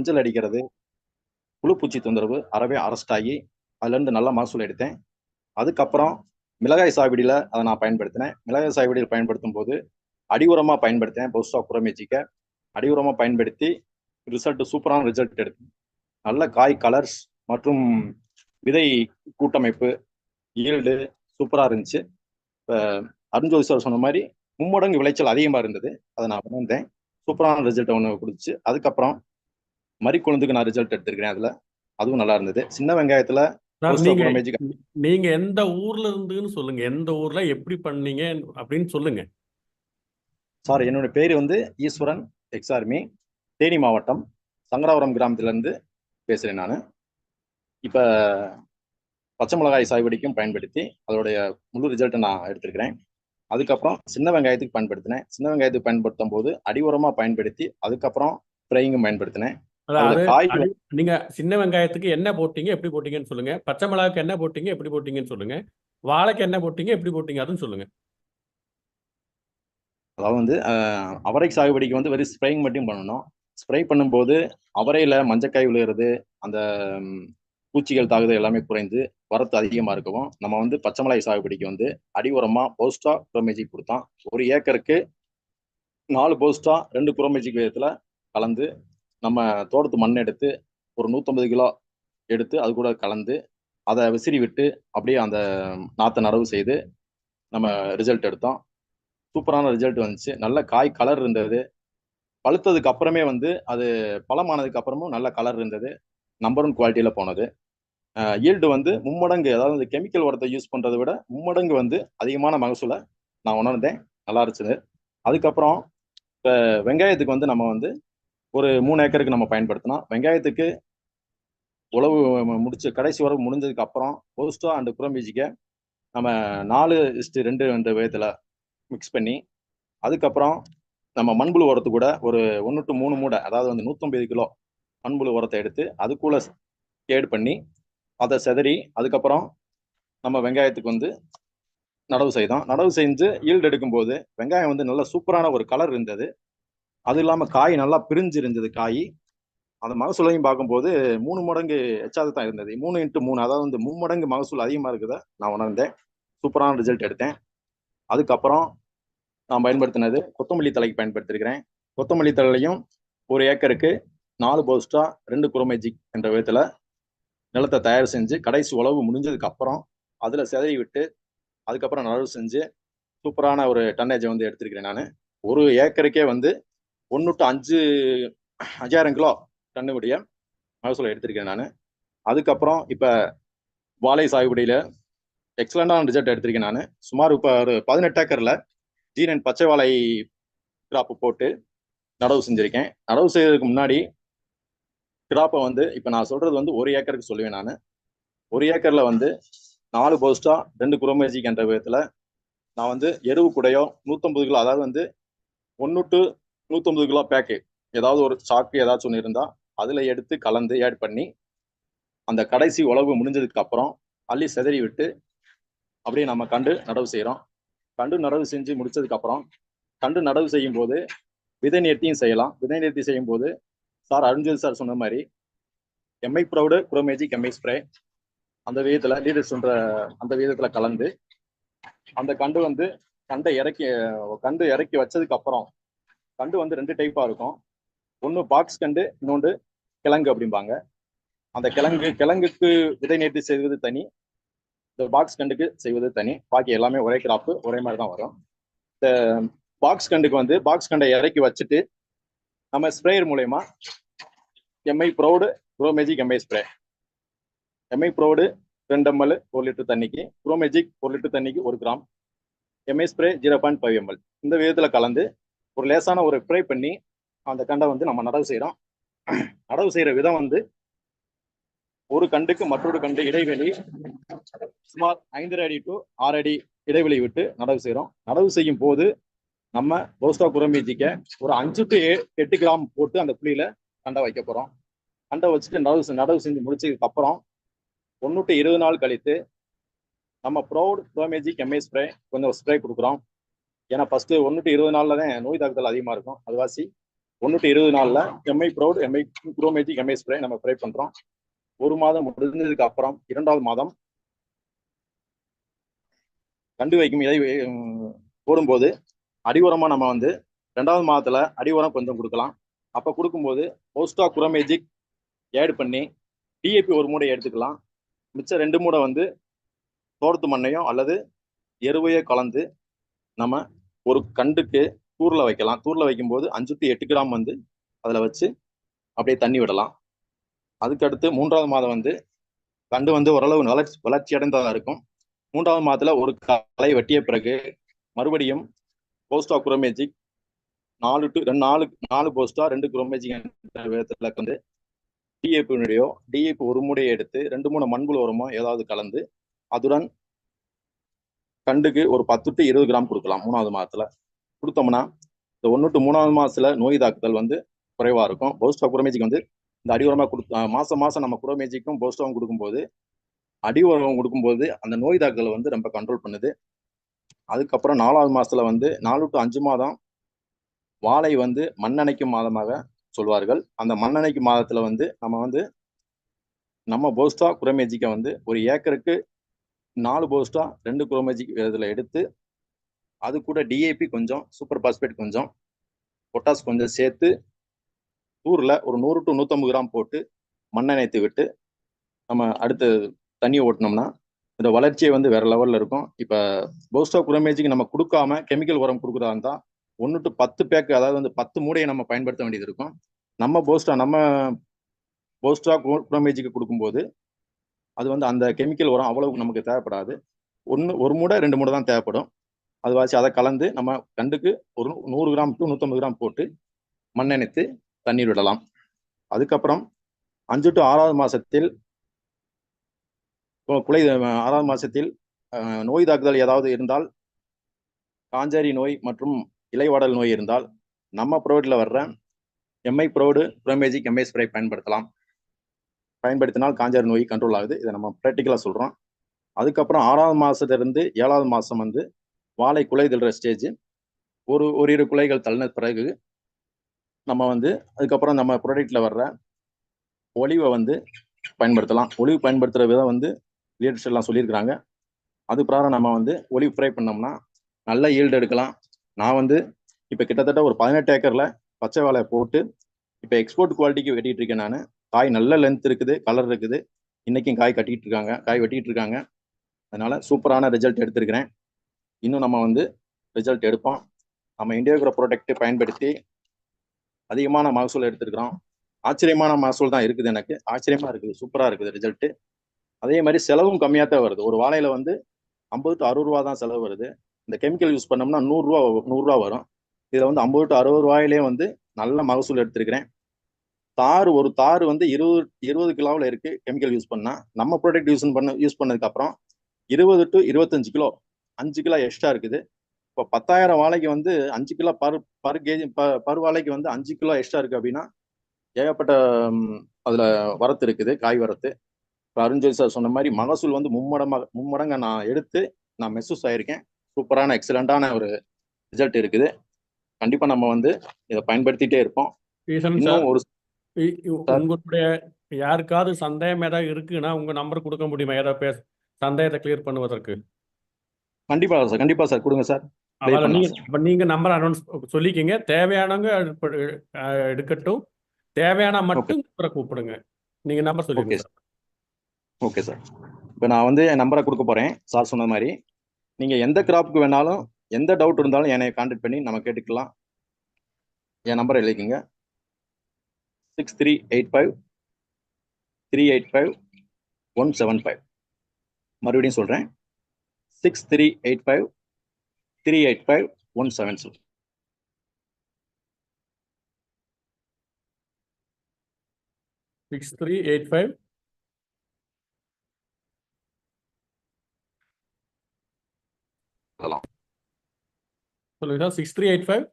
மஞ்சள் அடிக்கிறது புழுப்பூச்சி தொந்தரவு அறவே அரெஸ்ட் ஆகி அதுலேருந்து நல்ல மகசூல் எடுத்தேன். அதுக்கப்புறம் மிளகாய் சாவடியில் அதை நான் பயன்படுத்தினேன். மிளகாய் சாகுபடியில் பயன்படுத்தும் போது அடி உரமாக பயன்படுத்தினேன் போஸ்டா குரமேஜிக்க அடி உரமாக பயன்படுத்தி ரிசல்ட் சூப்பரான ரிசல்ட் எடுத்தேன். நல்ல காய் கலர்ஸ் மற்றும் விதை கூட்டமைப்பு ஈல்டு சூப்பராக இருந்துச்சு. இப்போ அருண்ஜோதி சார் சொன்ன மாதிரி மும்மடங்கு விளைச்சல் அதிகமாக இருந்தது. அதை நான் உணர்ந்தேன். சூப்பரான ரிசல்ட் ஒன்று கொடுத்துச்சு. அதுக்கப்புறம் மறிக்கொழுந்துக்கு நான் ரிசல்ட் எடுத்திருக்கிறேன் அதில். அதுவும் நல்லா இருந்தது. சின்ன வெங்காயத்தில் நீங்க எந்த ஊர்ல இருந்துன்னு சொல்லுங்க. எந்த ஊர்ல எப்படி பண்ணீங்க அப்படின்னு சொல்லுங்க. சார் என்னோட பேர் வந்து ஈஸ்வரன் எக்ஸார்மி தேனி மாவட்டம் சங்கராபுரம் கிராமத்திலேருந்து பேசுகிறேன் நான். இப்போ பச்சை மிளகாய் சாகுபடிக்கும் பயன்படுத்தி அதோடைய முழு ரிசல்ட்டை நான் எடுத்திருக்கிறேன். அதுக்கப்புறம் சின்ன வெங்காயத்துக்கு பயன்படுத்தினேன். சின்ன வெங்காயத்துக்கு பயன்படுத்தும் போது அடி உரமாக பயன்படுத்தி அதுக்கப்புறம் ஸ்ப்ரேயிங்கும் பயன்படுத்தினேன். அதாவது நீங்க சின்ன வெங்காயத்துக்கு என்ன போட்டீங்க எப்படி போட்டீங்கன்னு சொல்லுங்க. பச்சை மிளகாய்க்கு என்ன போட்டீங்க எப்படி போட்டீங்கன்னு சொல்லுங்க. வாழைக்கு என்ன போட்டீங்க எப்படி போட்டீங்க அதுவும் சொல்லுங்க. அதாவது வந்து அவரை சாகுபடிக்கு வந்து வெறும் ஸ்ப்ரேயிங் மட்டும் பண்ணணும். ஸ்ப்ரே பண்ணும்போது அவரையில் மஞ்சக்காய் விழுகிறது அந்த பூச்சிகள் தாக்குதல் எல்லாமே குறைந்து வரத்து அதிகமாக இருக்கவும் நம்ம வந்து பச்சை மிளகாய் சாகுபடிக்கு வந்து அடி உரமாக போஸ்டா குரோமேஜிக் கொடுத்தோம் ஒரு ஏக்கருக்கு நாலு போஸ்டா ரெண்டு குரோமேஜிக் விதத்தில் கலந்து நம்ம தோட்டத்து மண் எடுத்து ஒரு நூற்றம்பது கிலோ எடுத்து அது கூட கலந்து அதை விசிறி விட்டு அப்படியே அந்த நாற்றை நடவு செய்து நம்ம ரிசல்ட் எடுத்தோம். சூப்பரான ரிசல்ட் வந்துச்சு. நல்ல காய் கலர் இருந்தது. பழுத்ததுக்கு அப்புறமே வந்து அது பழமானதுக்கு அப்புறமும் நல்ல கலர் இருந்தது. நம்பர் ஒன் குவாலிட்டியில் போனது. ஈல்டு வந்து மும்மடங்கு அதாவது இந்த கெமிக்கல் உரத்தை யூஸ் பண்ணுறதை விட மும்மடங்கு வந்து அதிகமான மகசூலை நான் உணர்ந்தேன். நல்லா இருந்துச்சு. அதுக்கப்புறம் இப்போ வெங்காயத்துக்கு வந்து நம்ம வந்து ஒரு மூணு ஏக்கருக்கு நம்ம பயன்படுத்தினோம் வெங்காயத்துக்கு உழவு முடிச்சு கடைசி உறவு முடிஞ்சதுக்கு அப்புறம் போஸ்டா அண்ட் குரம்பீஜிக்க நம்ம நாலு இஸ்டு ரெண்டு ரெண்டு விதத்தில் மிக்ஸ் பண்ணி அதுக்கப்புறம் நம்ம மண்புழு உரத்து கூட ஒரு ஒன்று டு மூணு மூடை அதாவது வந்து நூற்றம்பது கிலோ மண்புழு உரத்தை எடுத்து அதுக்குள்ள கேடு பண்ணி அதை செதறி அதுக்கப்புறம் நம்ம வெங்காயத்துக்கு வந்து நடவு செய்தோம். நடவு செஞ்சு ஈல்டு எடுக்கும்போது வெங்காயம் வந்து நல்ல சூப்பரான ஒரு கலர் இருந்தது. அது இல்லாமல் காய் நல்லா பிரிஞ்சு இருந்தது காய். அந்த மகசூலையும் பார்க்கும்போது மூணு மடங்கு எச்சாது தான் இருந்தது. மூணு இன்ட்டு மூணு அதாவது வந்து மும்மடங்கு மகசூல் அதிகமாக இருக்குத நான் உணர்ந்தேன். சூப்பரான ரிசல்ட் எடுத்தேன். அதுக்கப்புறம் நான் பயன்படுத்தினது கொத்தமல்லி தலைக்கு பயன்படுத்தியிருக்கிறேன் கொத்தமல்லி தலையும் ஒரு ஏக்கருக்கு நாலு போஸ்டா ரெண்டு குரோமேஜிக் என்ற விதத்தில் நிலத்தை தயார் செஞ்சு கடைசி உழவு முடிஞ்சதுக்கு அப்புறம் அதில் செதறி விட்டு அதுக்கப்புறம் நடவு செஞ்சு சூப்பரான ஒரு டன்னேஜை வந்து எடுத்திருக்கிறேன் நான். ஒரு ஏக்கருக்கே வந்து ஒன்று டு அஞ்சு அஞ்சாயிரம் கிலோ டன்னுடைய மகசூலை எடுத்திருக்கேன் நான். அதுக்கப்புறம் இப்போ வாழை சாகுபடியில் எக்ஸலண்டான ரிசல்ட் எடுத்திருக்கேன் நான். சுமார் இப்போ ஒரு பதினெட்டு ஏக்கரில் ஜீரன் பச்சை வாழை கிராப்பு போட்டு நடவு செஞ்சுருக்கேன். நடவு செய்யறதுக்கு முன்னாடி கிராப்பை வந்து இப்போ நான் சொல்கிறது வந்து ஒரு ஏக்கருக்கு சொல்லுவேன் நான். ஒரு ஏக்கரில் வந்து நாலு போஸ்டா ரெண்டு குரோமேஜிக் என்ற விதத்தில் நான் வந்து எருவு கூடையோ நூற்றம்பது கிலோ அதாவது வந்து ஒன்று டு நூற்றம்பது கிலோ பேக்கு. ஏதாவது ஒரு சாக்கு ஏதாச்சும் ஒன்று இருந்தால் அதில் எடுத்து கலந்து ஆட் பண்ணி அந்த கடைசி உழவு முடிஞ்சதுக்கு அப்புறம் அள்ளி செதறி விட்டு அப்படியே நம்ம கண்டு நடவு செய்கிறோம் கண்டு நடவு செஞ்சு முடிச்சதுக்கப்புறம் கண்டு நடவு செய்யும் போது விதை நேர்த்தியும் செய்யலாம். விதை நேர்த்தி செய்யும் போது சார் அருண்ஜோதி சார் சொன்ன மாதிரி MI proud chromagic MI spray அந்த விதத்தில் லீடர் சொல்ற அந்த விதத்தில் கலந்து அந்த கண்டு வந்து கண்டை இறக்கி கண்டு இறக்கி வச்சதுக்கு அப்புறம் கண்டு வந்து ரெண்டு டைப்பாக இருக்கும். ஒன்று பாக்ஸ் கண்டு இன்னொன்று கிழங்கு அப்படிம்பாங்க. அந்த கிழங்கு கிழங்குக்கு விதை நேர்த்தி செய்வது தனி. இந்த பாக்ஸ் கண்டுக்கு செய்வது தனி. பாக்கி எல்லாமே ஒரே கிராப்பு ஒரே மாதிரி தான் வரும். இந்த பாக்ஸ் கண்டுக்கு வந்து பாக்ஸ் கண்டை இறக்கி வச்சுட்டு நம்ம ஸ்ப்ரேயர் மூலயமா MI proud chromagic MI spray MI proud ரெண்டு எம்எல் ஒரு லிட்டர் தண்ணிக்கு க்ரோமேஜிக் ஒரு லிட்டர் தண்ணிக்கு ஒரு gram MI spray zero point five ML இந்த விதத்தில் கலந்து ஒரு லேசான ஒரு ப்ரே பண்ணி அந்த கண்டை வந்து நம்ம நடவு செய்கிறோம் நடவு செய்கிற விதம் வந்து ஒரு கண்டுக்கு மற்றொரு கண்டு இடைவெளி சுமார் ஐந்தரை அடி டு ஆறு அடி இடைவெளி விட்டு நடவு செய்கிறோம் நடவு செய்யும் போது நம்ம ரோஸ்டா குரம்பீஜிக்க ஒரு அஞ்சு டு எட்டு கிராம் போட்டு அந்த புளியில கண்டை வைக்க போகிறோம் கண்டை வச்சுட்டு நடவு நடவு செஞ்சு முடிச்சதுக்கு அப்புறம் ஒன்று டு இருபது நாள் கழித்து நம்ம ப்ரௌட் குரோமேஜிக் எம்ஏ ஸ்ப்ரே கொஞ்சம் ஸ்ப்ரே கொடுக்குறோம். ஏன்னா ஃபர்ஸ்ட் ஒன்று டு இருபது நாள்ல தான் நோய் தாக்குதல் அதிகமாக இருக்கும். அதுவாசி ஒன்று டு இருபது நாளில் MI proud MI chromagic MI spray நம்ம ப்ரே பண்ணுறோம் ஒரு மாதம் முடிஞ்சதுக்கு அப்புறம் இரண்டாவது மாதம் கண்டு வைக்கும் இதை போடும்போது அடி நம்ம வந்து ரெண்டாவது மாதத்துல அடி உரம் கொஞ்சம் கொடுக்கலாம். அப்போ கொடுக்கும்போது போஸ்டா குரோமேஜிக் ஏட் பண்ணி டிஏபி ஒரு மூடை எடுத்துக்கலாம். மிச்சம் ரெண்டு மூடை வந்து தோட்டத்து மண்ணையும் அல்லது எருவையோ கலந்து நம்ம ஒரு கண்டுக்கு தூரில் வைக்கலாம். தூரில் வைக்கும்போது அஞ்சு டு எட்டு கிராம் வந்து அதில் வச்சு அப்படியே தண்ணி விடலாம். அதுக்கடுத்து மூன்றாவது மாதம் வந்து கண்டு வந்து ஓரளவு வளர்ச்சி வளர்ச்சி அடைந்ததாக இருக்கும். மூன்றாவது மாதத்தில் ஒரு களை வெட்டிய பிறகு மறுபடியும் போஸ்டா குரோமேஜிக் நாலு டு ரெண்டு நாலு நாலு போஸ்டா ரெண்டு குரோமேஜிக் என்ற விதத்துல வந்து டிஏபியுடையோ டிஏபி ஒரு மூடையை எடுத்து ரெண்டு மூணு மண்புழு உரமோ ஏதாவது கலந்து அதுடன் கண்டுக்கு ஒரு பத்து டு இருபது கிராம் கொடுக்கலாம் மூணாவது மாதத்துல. கொடுத்தோம்னா இந்த ஒன்று டு மூணாவது மாசத்துல நோய் தாக்குதல் வந்து குறைவா இருக்கும். போஸ்டா குரோமேஜிக் வந்து இந்த அடி உரமா கொடு மாசம் மாசம் நம்ம குரோமேஜிக்கும் போஸ்டாவும் கொடுக்கும்போது அடி உரம் கொடுக்கும்போது அந்த நோய் தாக்குதலை வந்து ரொம்ப கண்ட்ரோல் பண்ணுது. அதுக்கப்புறம் நாலாவது மாசத்துல வந்து நாலு டு அஞ்சு மாதம் வாழை வந்து மண்ணணைக்கும் மாதமாக சொல்வார்கள். அந்த மண்ணணைக்கும் மாதத்துல வந்து நம்ம வந்து நம்ம போஸ்டா குரமேஜிக்க வந்து ஒரு ஏக்கருக்கு நாலு போஸ்டா ரெண்டு குரோமேஜிக் இதில் எடுத்து அது கூட டிஏபி கொஞ்சம் சூப்பர் பாஸ்பேட் கொஞ்சம் பொட்டாஸ் கொஞ்சம் சேர்த்து ஊரில் ஒரு நூறு டு நூற்றம்பது கிராம் போட்டு மண்ணெண்ணெய்த்து விட்டு நம்ம அடுத்து தண்ணியை ஓட்டினோம்னா இந்த வளர்ச்சியை வந்து வேற லெவலில் இருக்கும். இப்போ போஸ்டா குரோமேஜிக்கு நம்ம கொடுக்காம கெமிக்கல் உரம் கொடுக்குறதா இருந்தால் ஒன்று டு பத்து பேக்கு அதாவது வந்து பத்து மூடையை நம்ம பயன்படுத்த வேண்டியது இருக்கும். நம்ம போஸ்டா நம்ம போஸ்டா குரோமேஜிக்கு கொடுக்கும்போது அது வந்து அந்த கெமிக்கல் உரம் அவ்வளவு நமக்கு தேவைப்படாது. ஒன்று ஒரு மூடை ரெண்டு மூடை தான் தேவைப்படும். அது வாசி அதை கலந்து நம்ம கண்டுக்கு ஒரு நூறு கிராம் டு நூற்றம்பது கிராம் போட்டு மண்ணெண்ணெய்த்து தண்ணீர் விடலாம். அதுக்கப்புறம் அஞ்சு டு ஆறாவது மாதத்தில் குலை ஆறாவது மாதத்தில் நோய் தாக்குதல் ஏதாவது இருந்தால் காஞ்சாரி நோய் மற்றும் இலைவாடல் நோய் இருந்தால் நம்ம ப்ரோடில் வர்ற MI proud chromagic MI spray பயன்படுத்தலாம். பயன்படுத்தினால் காஞ்சாறு நோய் கண்ட்ரோல் ஆகுது. இதை நம்ம ப்ராக்டிக்கலாக சொல்கிறோம் அதுக்கப்புறம் ஆறாவது மாதத்துலேருந்து ஏழாவது மாதம் வந்து வாழை குலை தள்ளுற ஸ்டேஜ் ஒரு ஒரு இரு குலைகள் தள்ளின பிறகு நம்ம வந்து அதுக்கப்புறம் நம்ம ப்ராடக்டில் வர்ற ஒளிவை வந்து பயன்படுத்தலாம். ஒளிவு பயன்படுத்துகிற விதம் வந்து லீடர்ஸ் எல்லாம் சொல்லியிருக்கிறாங்க. அது பிரகாரம் நம்ம வந்து ஒளிவு ஃப்ரை பண்ணோம்னா நல்ல ஈல்டு எடுக்கலாம். நான் வந்து இப்போ கிட்டத்தட்ட ஒரு பதினெட்டு ஏக்கரில் பச்சை வாழை போட்டு இப்போ எக்ஸ்போர்ட் குவாலிட்டிக்கு வெட்டிகிட்டு இருக்கேன் நான். காய் நல்ல லென்த் இருக்குது கலர் இருக்குது. இன்றைக்கும் காய் கட்டிட்டு இருக்காங்க காய் வெட்டிட்டு இருக்காங்க அதனால் சூப்பரான ரிசல்ட் எடுத்திருக்கிறேன். இன்னும் நம்ம வந்து ரிசல்ட் எடுப்போம். நம்ம இண்டியோகிரோ ப்ராடக்ட்டு பயன்படுத்தி அதிகமான மகசூல் எடுத்திருக்கிறோம். ஆச்சரியமான மகசூல் தான் இருக்குது எனக்கு. ஆச்சரியமாக இருக்குது சூப்பராக இருக்குது ரிசல்ட்டு அதே மாதிரி செலவும் கம்மியாக தான் வருது. ஒரு வாழையில் வந்து ஐம்பது டு அறுபது ரூபா தான் செலவு வருது. இந்த கெமிக்கல் யூஸ் பண்ணோம்னா நூறுரூவா நூறுரூவா வரும். இதில் வந்து ஐம்பது டு அறுபது ரூபாயிலே வந்து நல்ல மகசூல் எடுத்திருக்கிறேன். தார் ஒரு தார் வந்து இருபது இருபது கிலோவில் இருக்கு கெமிக்கல் யூஸ் பண்ணா. நம்ம ப்ராடக்ட் யூஸ் பண்ண யூஸ் பண்ணதுக்கு அப்புறம் இருபது டு இருபத்தஞ்சு கிலோ அஞ்சு கிலோ எக்ஸ்ட்ரா இருக்குது. இப்போ பத்தாயிரம் வாழைக்கு வந்து அஞ்சு kilo per per KG per வாழைக்கு வந்து அஞ்சு கிலோ எக்ஸ்ட்ரா இருக்கு அப்படின்னா ஏகப்பட்ட அதுல வரத்து இருக்குது காய் வரத்து. இப்போ அருண்ஜோதி சார் சொன்ன மாதிரி மகசூல் வந்து மும்மடமாக மும்மடங்க நான் எடுத்து நான் மெசூஸ் ஆயிருக்கேன். சூப்பரான எக்ஸலண்டான ஒரு ரிசல்ட் இருக்குது. கண்டிப்பா நம்ம வந்து இதை பயன்படுத்திட்டே இருப்போம். இன்னும் ஒரு. உங்களுடைய யாருக்காவது சந்தேகம் ஏதாவது இருக்குன்னா உங்க நம்பர் கொடுக்க முடியுமா? ஏதாவது பேச சந்தேகத்தை கிளியர் பண்ணுவதற்கு. கண்டிப்பா சார் கண்டிப்பா சார். கொடுங்க சார். நீங்க நீங்க நம்பர் அனௌன்ஸ் சொல்லிக்கிங்க. தேவையானவங்க எடுக்கட்டும். தேவையான மட்டும் நம்பரை கூப்பிடுங்க. நீங்க நம்பர் சார். Okay sir. இப்போ நான் வந்து என் நம்பரை கொடுக்க போறேன். சார் சொன்ன மாதிரி நீங்க எந்த கிராப்புக்கு வேணாலும் எந்த டவுட் இருந்தாலும் என்னை கான்டாக்ட் பண்ணி நம்ம கேட்டுக்கலாம். என் number எழுதிக்கங்க. Six three eight five three eight five one seven five மறுபடியும் சொல்கிறேன் six three eight five three eight five one seven seven six three eight five சொல்லுங்க sir. Six three eight five